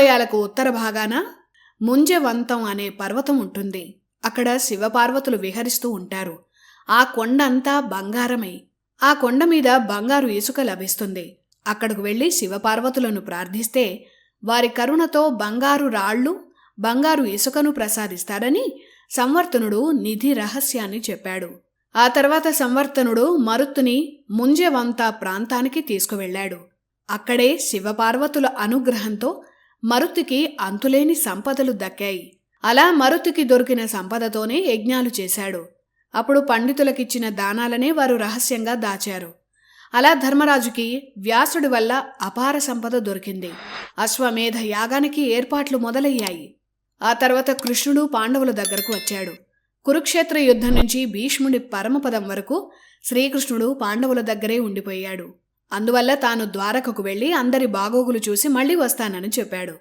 హిమాలయాలకు ఉత్తర భాగాన ముంజవంతం అనే పర్వతం ఉంటుంది. అక్కడ శివపార్వతులు విహరిస్తూ ఉంటారు. ఆ కొండ అంతా బంగారమై. ఆ కొండ మీద బంగారు ఇసుక లభిస్తుంది. అక్కడకు వెళ్ళి శివపార్వతులను ప్రార్థిస్తే వారి కరుణతో బంగారు రాళ్ళు బంగారు ఇసుకను ప్రసాదిస్తారని సంవర్తనుడు నిధి రహస్యాన్ని చెప్పాడు. ఆ తర్వాత సంవర్తనుడు మరుత్తుని ముంజవంత ప్రాంతానికి తీసుకువెళ్ళాడు. అక్కడే శివపార్వతుల అనుగ్రహంతో మరుత్తుకి అంతులేని సంపదలు దక్కాయి. అలా మరుతికి దొరికిన సంపదతోనే యజ్ఞాలు చేశాడు. అప్పుడు పండితులకిచ్చిన దానాలనే వారు రహస్యంగా దాచారు. అలా ధర్మరాజుకి వ్యాసుడి వల్ల అపార సంపద దొరికింది. అశ్వమేధ యాగానికి ఏర్పాట్లు మొదలయ్యాయి. ఆ తర్వాత కృష్ణుడు పాండవుల దగ్గరకు వచ్చాడు. కురుక్షేత్ర యుద్ధం నుంచి భీష్ముడి పరమపదం వరకు శ్రీకృష్ణుడు పాండవుల దగ్గరే ఉండిపోయాడు. అందువల్ల తాను ద్వారకకు వెళ్ళి అందరి బాగోగులు చూసి మళ్ళీ వస్తానని చెప్పాడు.